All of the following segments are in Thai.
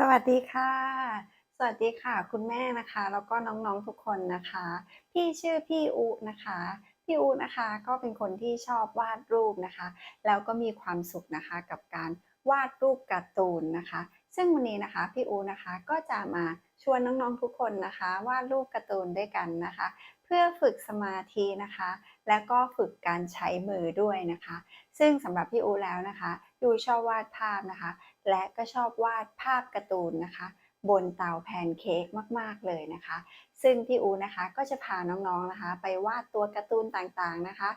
สวัสดีค่ะ สวัสดีค่ะ คุณแม่นะคะ แล้วก็น้องๆทุกคนนะคะ พี่ชื่อพี่อุนะคะ พี่อุนะคะก็เป็นคนที่ชอบวาดรูปนะคะ แล้วก็มีความสุขนะคะกับการวาดรูปการ์ตูนนะคะ ซึ่งวันนี้นะคะพี่อูนะคะก็จะมาชวนน้องๆทุกคนนะคะวาดรูปการ์ตูนด้วยกันนะคะ เพื่อฝึกสมาธินะคะ และก็ฝึกการใช้มือด้วยนะคะ ซึ่งสำหรับพี่อูแล้วนะคะยูชอบวาดภาพนะคะ และก็ชอบวาดภาพการ์ตูนนะคะ บนเตาแพนเค้กมาก ๆ เลยนะคะ ซึ่งพี่อูนะคะก็จะพาน้องๆนะคะ ไปวาดตัวการ์ตูนต่างๆนะคะ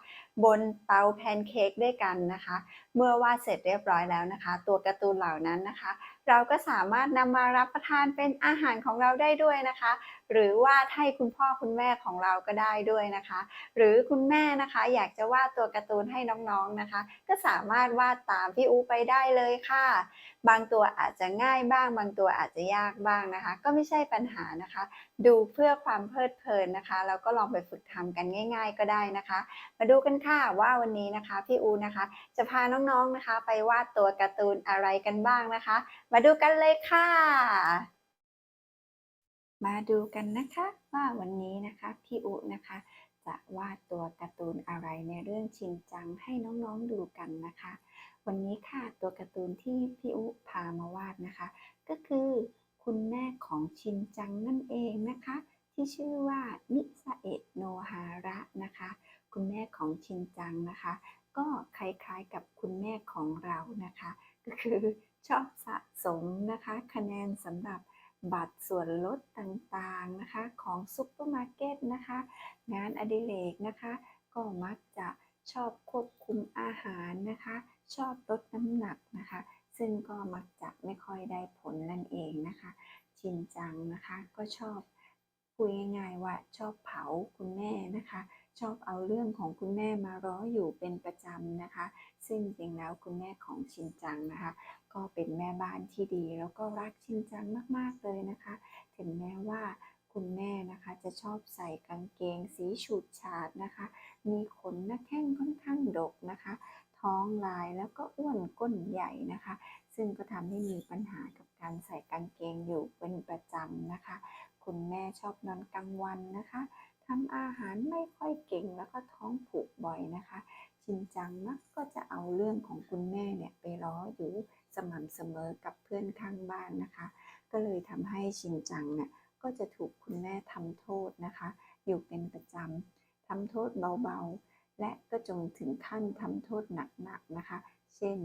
บนเตาแพนเค้กด้วยกันนะคะ เมื่อวาดเสร็จเรียบร้อยแล้วนะคะ ตัวการ์ตูนเหล่านั้นนะคะ เราก็สามารถนำมารับประทานเป็นอาหารของเราได้ด้วยนะคะ หรือวาดให้คุณพ่อคุณแม่ของเราก็ได้ด้วยนะคะ หรือคุณแม่นะคะอยากจะวาดตัวการ์ตูนให้น้องๆนะคะ ก็สามารถวาดตามพี่อูไปได้เลยค่ะ บางตัวอาจจะง่ายบ้าง บางตัวอาจจะยากบ้างนะคะ ก็ไม่ใช่ปัญหานะคะ ดูเพื่อความเพลิดเพลินนะคะแล้วก็ลองไปฝึกทำกันง่าย ๆ ก็ได้นะคะ มาดูกันค่ะว่าวันนี้นะคะพี่อูนะคะ จะพาน้องๆนะคะ ไปวาดตัวการ์ตูนอะไรกันบ้างนะคะ มาดูกันเลยค่ะ มาดูกันนะคะว่าวันนี้นะคะพี่อุนะคะ จะวาดตัวการ์ตูนอะไรในเรื่องชินจังให้น้องๆดูกันนะคะ วันนี้ค่ะตัวการ์ตูนที่พี่อุพามาวาดนะคะ ก็คือคุณแม่ของชินจังนั่นเองนะคะ ที่ชื่อว่ามิซาเอะโนฮาระนะคะ คุณแม่ของชินจังนะคะ ก็คล้ายๆกับคุณแม่ของเรานะคะ ก็คือชอบสะสมนะคะ คะแนนสำหรับ บัตรส่วนลดต่างๆนะคะของซุปเปอร์มาร์เก็ตนะคะ งานอดิเรกนะคะ ก็มักจะชอบควบคุมอาหารนะคะ ชอบลดน้ำหนักนะคะ ซึ่งก็มักจะไม่ค่อยได้ผลนั่นเองนะคะ ชินจังนะคะก็ชอบพูดง่ายๆว่าชอบเผาคุณแม่นะคะ ชอบเอาเรื่องของคุณแม่มาร้ออยู่เป็นประจำนะคะ ซึ่งจริงแล้วคุณแม่ของชินจังนะคะ ก็เป็นแม่บ้านที่ดี แล้วก็รักชินจังมากๆเลยนะคะ ถึงแม้ว่าคุณแม่นะคะจะชอบใส่กางเกงสีฉูดฉาดนะคะ มีขนหน้าแข้งค่อนข้างดกนะคะ ท้องลายแล้วก็อ้วนก้นใหญ่นะคะ ซึ่งก็ทำให้มีปัญหากับการใส่กางเกงอยู่เป็นประจำนะคะ คุณแม่ชอบนอนกลางวันนะคะารไม่ค่อยเก่งแล้วก็ท้องผูกบ่อยนะคะ ชินจังมักก็จะเอาเรื่องของคุณแม่เนี่ยไปล้ออยู่สม่ำเสมอกับเพื่อนข้างบ้านนะคะ ก็เลยทำให้ชินจังเนี่ยก็จะถูกคุณแม่ทำโทษนะคะ อยู่เป็นประจำทำโทษเบาๆ และก็จงถึงขั้นทำโทษหนักๆนะคะ เช่น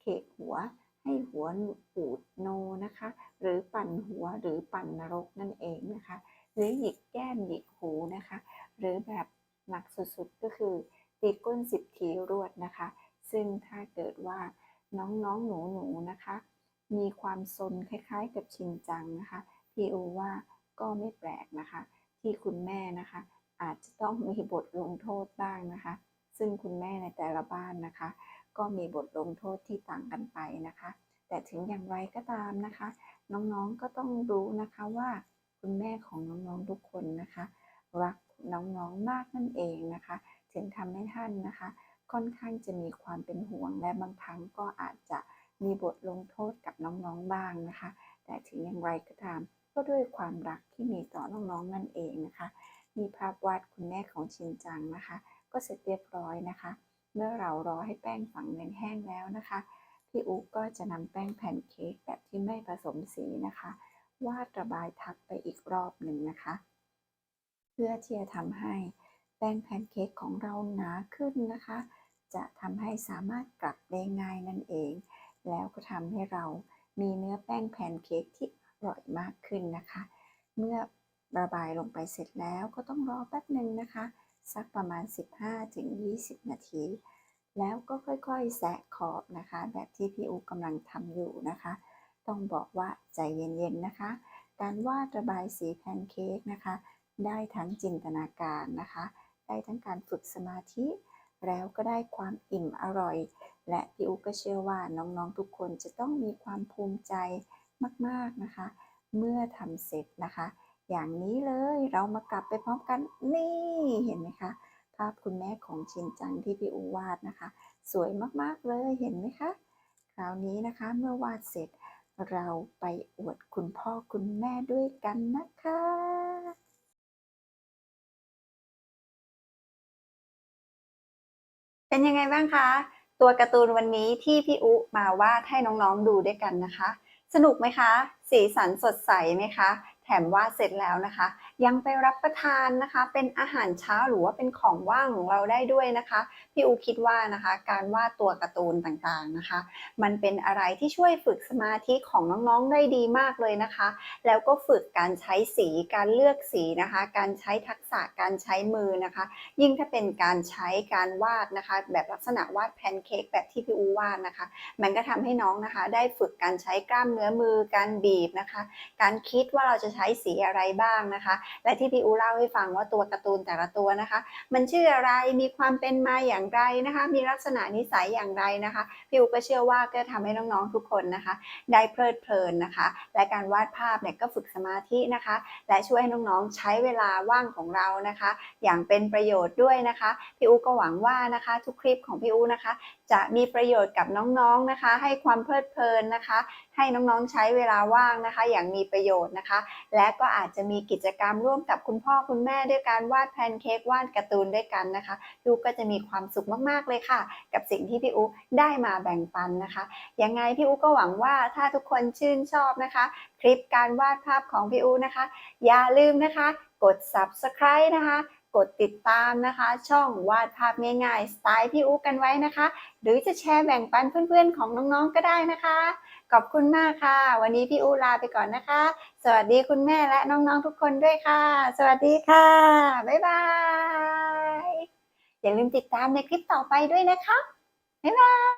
เคกหัวให้หัวปูดโนนะคะ หรือปั่นหัวหรือปั่นนรกนั่นเองนะคะ หรือหยิกแก้มหยิกหูนะคะ หรือแบบหนักสุดๆก็คือตีก้นสิบทีรวดนะคะ ซึ่งถ้าเกิดว่าน้องๆหนูๆนะคะ มีความซนคล้ายๆ กับชินจังนะคะพี่โอว่าก็ไม่แปลกนะคะ ที่คุณแม่นะคะ อาจจะต้องมีบทลงโทษบ้างนะคะ ซึ่งคุณแม่ในแต่ละบ้านนะคะ ก็มีบทลงโทษที่ต่างกันไปนะคะ แต่ถึงอย่างไรก็ตามนะคะ น้องๆก็ต้องรู้นะคะว่า คุณแม่ของน้องๆทุกคนนะคะ รักน้องๆมากนั่นเองนะคะ ถึงทำให้ท่านนะคะ ค่อนข้างจะมีความเป็นห่วงและบางครั้งก็อาจจะมีบทลงโทษกับน้องๆบ้างนะคะ แต่ถึงอย่างไรก็ตาม ก็ด้วยความรักที่มีต่อน้องๆนั่นเองนะคะ มีภาพวาดคุณแม่ของชินจังนะคะ ก็เสร็จเรียบร้อยนะคะ เมื่อเรารอให้แป้งฝังเนแห้งแล้วนะคะพี่อุ๊กก็จะนำแป้งแผ่นเค้กแบบที่ไม่ผสมสีนะคะ วาดระบายทับไปอีกรอบหนึ่งนะคะ เพื่อที่จะทำให้แป้งแพนเค้กของเราหนาขึ้นนะคะ จะทำให้สามารถกลับได้ง่ายนั่นเอง แล้วก็ทำให้เรามีเนื้อแป้งแพนเค้กที่อร่อยมากขึ้นนะคะ เมื่อระบายลงไปเสร็จแล้วก็ต้องรอแป๊บหนึ่งนะคะ สักประมาณ 15-20 นาที แล้วก็ค่อยๆ แสะขอบนะคะ แบบที่พี่อูกำลังทำอยู่นะคะ ต้องบอกว่าใจเย็นๆนะคะ การวาดระบายสีแพนเค้กนะคะ ได้ทั้งจินตนาการนะคะ ได้ทั้งการฝึกสมาธิ แล้วก็ได้ความอิ่มอร่อย และพี่อูก็เชื่อว่าน้องๆทุกคนจะต้องมีความภูมิใจมากๆนะคะ เมื่อทำเสร็จนะคะ อย่างนี้เลยเรามากลับไปพร้อมกันนี่เห็นไหมคะ ภาพคุณแม่ของชินจังที่พี่อูวาดนะคะ สวยมากๆเลยเห็นไหมคะ คราวนี้นะคะเมื่อวาดเสร็จ เราไปอวดคุณพ่อคุณแม่ด้วยกันนะคะเป็นยังไงบ้างคะ ตัวการ์ตูนวันนี้ที่พี่อุมาวาดให้น้องๆดูด้วยกันนะคะ สนุกไหมคะ สีสันสดใสไหมคะ แถมวาดเสร็จแล้วนะคะ ยังไปรับประทานนะคะ เป็นอาหารเช้าหรือว่าเป็นของว่างของเราได้ด้วยนะคะ พี่อูคิดว่านะคะ การวาดตัวการ์ตูนต่างๆนะคะ มันเป็นอะไรที่ช่วยฝึกสมาธิของน้องๆได้ดีมากเลยนะคะ แล้วก็ฝึกการใช้สีการเลือกสีนะคะ การใช้ทักษะการใช้มือนะคะ ยิ่งถ้าเป็นการใช้การวาดนะคะ แบบลักษณะวาดแพนเค้กแบบที่พี่อูวาดนะคะ มันก็ทำให้น้องนะคะ ได้ฝึกการใช้กล้ามเนื้อมือ การบีบนะคะ การคิดว่าเราจะใช้สีอะไรบ้างนะคะ และที่พี่อูเล่าให้ฟังว่าตัวการ์ตูนแต่ละตัวนะคะ มันชื่ออะไรมีความเป็นมาอย่างไรนะคะ มีลักษณะนิสัยอย่างไรนะคะ พี่อูก็เชื่อว่าก็ทำให้น้องๆทุกคนนะคะ ได้เพลิดเพลินนะคะ และการวาดภาพเนี่ยก็ฝึกสมาธินะคะ และช่วยให้น้องๆใช้เวลาว่างของเรานะคะ อย่างเป็นประโยชน์ด้วยนะคะ พี่อูก็หวังว่านะคะ ทุกคลิปของพี่อูนะคะ จะมีประโยชน์กับน้องๆนะคะ ให้ความเพลิดเพลินนะคะ ให้น้องๆใช้เวลาว่างนะคะ อย่างมีประโยชน์นะคะ และก็อาจจะมีกิจกรรมร่วมกับคุณพ่อคุณแม่ด้วยการวาดแพนเค้กวาดการ์ตูนด้วยกันนะคะพี่อูก็จะมีความสุขมากๆเลยค่ะ กับสิ่งที่พี่อูได้มาแบ่งปันนะคะ ยังไงพี่อูก็หวังว่าถ้าทุกคนชื่นชอบนะคะ คลิปการวาดภาพของพี่อูนะคะ อย่าลืมนะคะ กด subscribe นะคะกดติดตามนะคะ ช่องวาดภาพง่ายๆ สไตล์พี่อูกันไว้นะคะ หรือจะแชร์แบ่งปันเพื่อนๆของน้องๆก็ได้นะคะขอบคุณมากค่ะ วันนี้พี่อูลาไปก่อนนะคะ สวัสดีคุณแม่และน้องๆทุกคนด้วยค่ะ สวัสดีค่ะ บ๊ายบาย อย่าลืมติดตามในคลิปต่อไปด้วยนะคะ บ๊ายบาย